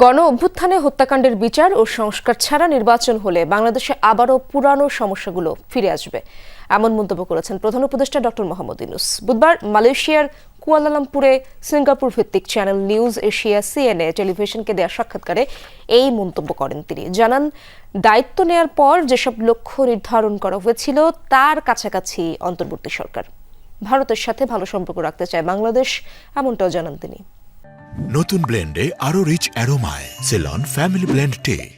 গণ অভ্যুত্থানে হত্যাকাণ্ডের বিচার ও সংস্কার ছাড়া নির্বাচন হলে বাংলাদেশে আবারও পুরানো সমস্যাগুলো ফিরে আসবে। এমন মন্তব্য করেছেন প্রধান উপদেষ্টা ডক্টর মোহাম্মদ ইনুস বুধবার মালয়েশিয়ার কুয়ালালামপুরে সিঙ্গাপুর ভিত্তিক চ্যানেল নিউজ এশিয়া সিএনএ টেলিভিশনকে দেওয়া সাক্ষাৎকারে এই মন্তব্য করেন তিনি। জানান, দায়িত্ব নেয়ার পর যেসব লক্ষ্য নির্ধারণ করা হয়েছিল তার কাছাকাছি অন্তর্বর্তী সরকার। ভারতের সাথে ভালো সম্পর্ক রাখতে চায় বাংলাদেশ, এমনটাও জানান তিনি। নতুন ব্লেন্ডে আরও রিচ অ্যারোমায় সেলন ফ্যামিলি ব্লেন্ড টে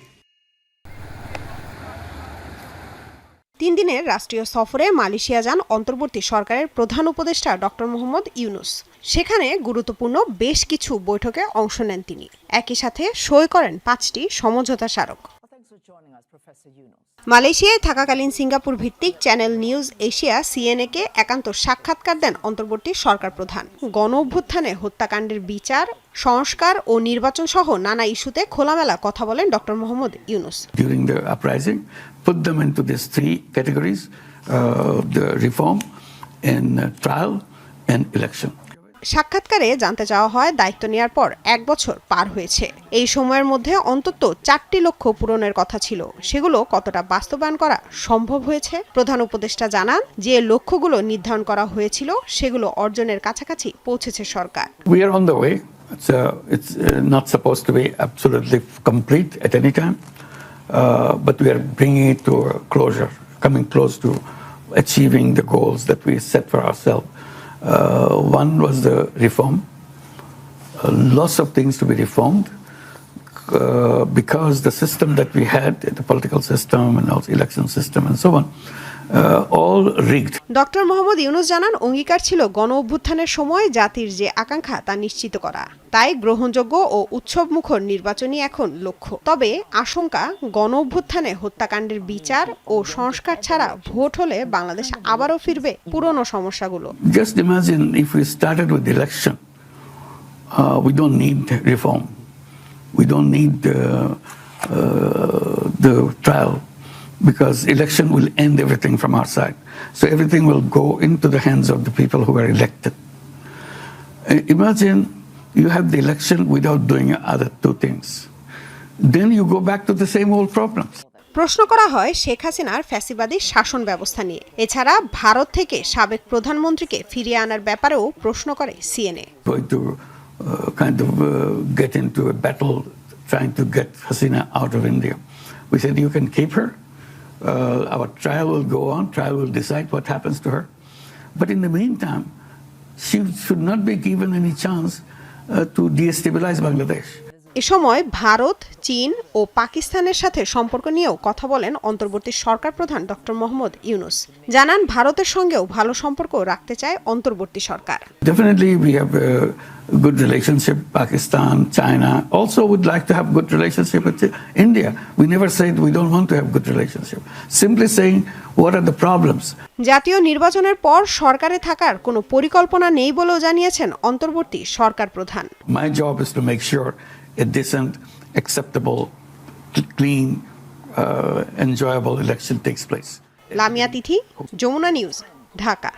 তিন দিনের রাষ্ট্রীয় সফরে মালয়েশিয়া যান অন্তর্বর্তী সরকারের প্রধান উপদেষ্টা ডক্টর মোহাম্মদ ইউনুস। সেখানে গুরুত্বপূর্ণ বেশ কিছু বৈঠকে অংশ নেন তিনি। একই সাথে সই করেন পাঁচটি সমঝোতা স্মারক। মালয়েশিয়ায় থাকাকালীন সিঙ্গাপুর ভিত্তিক চ্যানেল নিউজ এশিয়া সিএনএ কে একান্ত সাক্ষাৎকার দেন অন্তর্বর্তী সরকার প্রধান। গণ অভ্যুত্থানে হত্যাকাণ্ডের বিচার সংস্কার ও নির্বাচন সহ নানা ইস্যুতে খোলামেলা কথা বলেন doctor Mohammad Yunus. During the uprising, put them into these three categories uh, the reform, and uh, trial, and election. সাক্ষাৎকারে জানতে চাওয়া হয় দায়িত্ব নেওয়ার পর এক বছর পার হয়েছে। এই সময়ের মধ্যে অন্তত চারটি লক্ষ্য পূরণের কথা ছিল। সেগুলো কতটা বাস্তবায়ন করা সম্ভব হয়েছে? প্রধান উপদেষ্টা জানান, যে লক্ষ্যগুলো নির্ধারণ করা হয়েছিল, সেগুলো অর্জনের কাছাকাছি পৌঁছেছে সরকার। Achieving the goals that we set for ourselves. Uh, one was the reform. Uh, lots of things to be reformed uh, because the system that we had, the political system and also election system and so on, all rigged. Doctor Mohammad Yunus জানান অঙ্গীকার ছিল গণ অভ্যুত্থানের সময় জাতির যে আকাঙ্ক্ষা তা নিশ্চিত করা তাই গ্রহণযোগ্য ও উৎসবমুখর নির্বাচনই এখন লক্ষ্য তবে আশঙ্কা গণ অভ্যুত্থানে হত্যাকাণ্ডের বিচার ও সংস্কার ছাড়া ভোট হলে বাংলাদেশ আবারও ফিরবে পুরনো সমস্যাগুলো Just imagine if we started with election, uh, we don't need reform. We don't need uh, uh, the trial because election will end everything from our side. So everything will go into the hands of the people who are elected. Uh, Imagine you have the election without doing other two things. Then you go back to the same old problems. প্রশ্ন করা হয় শেখ হাসিনার ফ্যাসিবাদী শাসন ব্যবস্থা নিয়ে এছাড়া ভারত থেকে সাবেক প্রধানমন্ত্রীকে ফিরিয়ে আনার ব্যাপারেও প্রশ্ন করে CNA uh, kind of uh, get into a battle trying to get Hasina out of India. We said, you can keep her. Uh, our trial will go on. Trial will decide what happens to her. But in the meantime, she should not be given any chance uh, to destabilize Bangladesh. এ সময় ভারত চীন ও পাকিস্তানের সাথে সম্পর্ক নিয়েও কথা বলেন অন্তর্বর্তী সরকার প্রধান ডক্টর মোহাম্মদ ইউনুস জানান ভারতের সঙ্গেও ভালো সম্পর্ক রাখতে চায় অন্তর্বর্তী সরকার Definitely, we have a good relationship. Pakistan, China also would like to have good relationship with India. We never said we don't want to have good relationship. Simply saying what are the problems. জাতীয় নির্বাচনের পর সরকারে থাকার কোনো পরিকল্পনা নেই বলেও জানিয়েছেন অন্তর্বর্তী সরকার প্রধান My job is to make sure a decent, acceptable, clean, uh, enjoyable election takes place. Lamia Tithi Jamuna news Dhaka